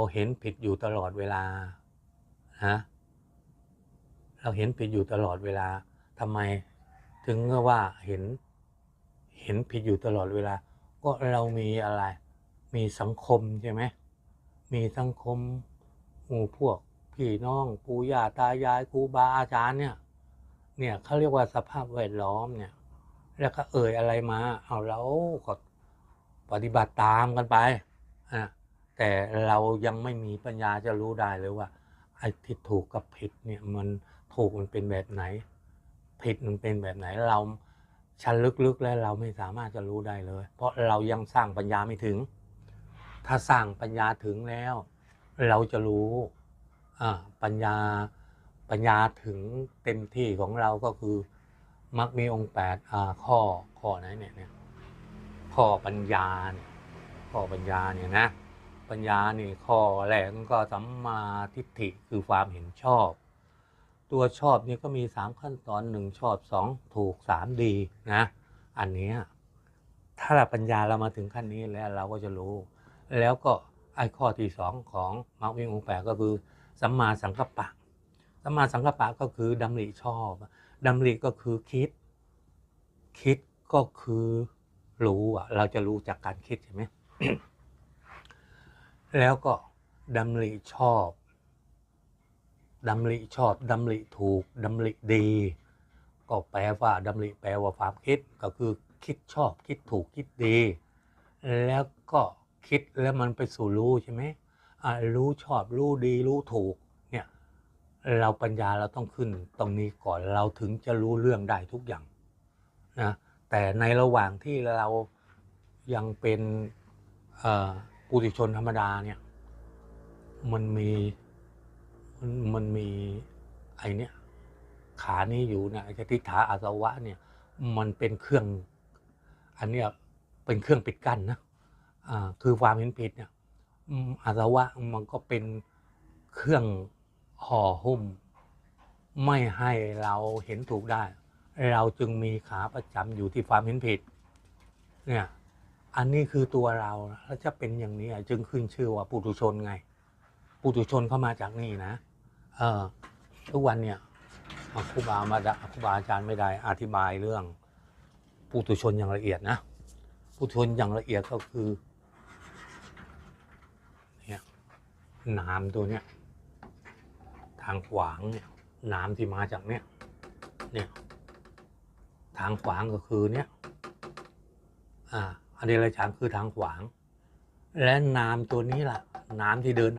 เราเห็นผิดอยู่ตลอดเวลาฮะเราเห็นผิดอยู่ตลอดเวลาทำไม ถึงว่าเห็นเห็นผิดอยู่ตลอดเวลา ก็เรามีอะไร มีสังคมใช่ไหมมีสังคมหมู่พวกพี่น้องปู่ย่าตายายครูบาอาจารย์เนี่ย เนี่ยเขาเรียกว่าสภาพแวดล้อมเนี่ย แล้วก็เอ่ยอะไรมา เอาเราก็ปฏิบัติตามกันไปอะ แต่เรายังไม่มีปัญญาจะรู้ได้เลยว่าไอ้ที่ถูกกับผิดเนี่ยมันถูกมันเป็นแบบไหน ผิดมันเป็นแบบไหนเราชั้นลึกๆแล้วเราไม่สามารถจะรู้ได้เลย เพราะเรายังสร้างปัญญาไม่ถึง ถ้าสร้างปัญญาถึงแล้ว เราจะรู้ปัญญาปัญญาถึงเต็มที่ของเราก็คือมักมีองค์แปดข้อข้อไหนเนี่ยเนี่ยข้อปัญญาเนี่ยข้อปัญญาเนี่ยนะ ปัญญานี่ข้อแรกก็สัมมาทิฏฐิคือความเห็นชอบ ตัวชอบนี่ก็มีสามขั้นตอนหนึ่งชอบสองถูกสามดีนะ อันนี้ถ้าเราปัญญาเรามาถึงขั้นนี้แล้วเราก็จะรู้ แล้วก็ไอ้ข้อที่สองของมรรควิองแปดก็คือสัมมาสังกัปปะสัมมาสังกัปปะก็คือดำริชอบดำริก็คือคิด คิดก็คือรู้อะ เราจะรู้จากการคิดใช่ไหม แล้วก็ดำริชอบดำริชอบดำริถูกดำริดี ก็แปลว่าดำริแปลว่าความคิดก็คือคิดชอบคิดถูกคิดดี แล้วก็คิดแล้วมันไปสู่รู้ใช่ไหมรู้ชอบรู้ดีรู้ถูกเนี่ยเราปัญญาเราต้องขึ้นตรงนี้ก่อนเราถึงจะรู้เรื่องได้ทุกอย่างนะแต่ในระหว่างที่เรายังเป็น ปุถุชนธรรมดาเนี่ย มันมีมันมันมีไอเนี้ยขานี้อยู่เนี่ยไอ้ทิฏฐาอาสวะเนี่ย มันเป็นเครื่อง อันเนี้ยเป็นเครื่องปิดกั้นนะอ่าคือความเห็นผิดเนี่ยอาสวะมันก็เป็นเครื่องห่อหุ้ม ไม่ให้เราเห็นถูกได้ เราจึงมีขาประจำอยู่ที่ความเห็นผิด เนี่ย อันนี้คือตัวเราแล้วจะเป็นอย่างนี้จึงขึ้นชื่อว่าปุถุชนไง ปุถุชนเข้ามาจากนี่นะ เออทุกวันเนี่ยครูบามาครูบาอาจารย์ไม่ได้อธิบายเรื่องปุถุชนอย่างละเอียดนะปุถุชนอย่างละเอียดก็คือเนี่ยนามตัวเนี้ยทางขวางเนี่ยนามที่มาจากเนี่ยเนี่ยทางขวางก็คือเนี่ยอ่า อันนี้ราชานคือทางขวาง และน้ำตัวนี้ล่ะ น้ำที่เดิน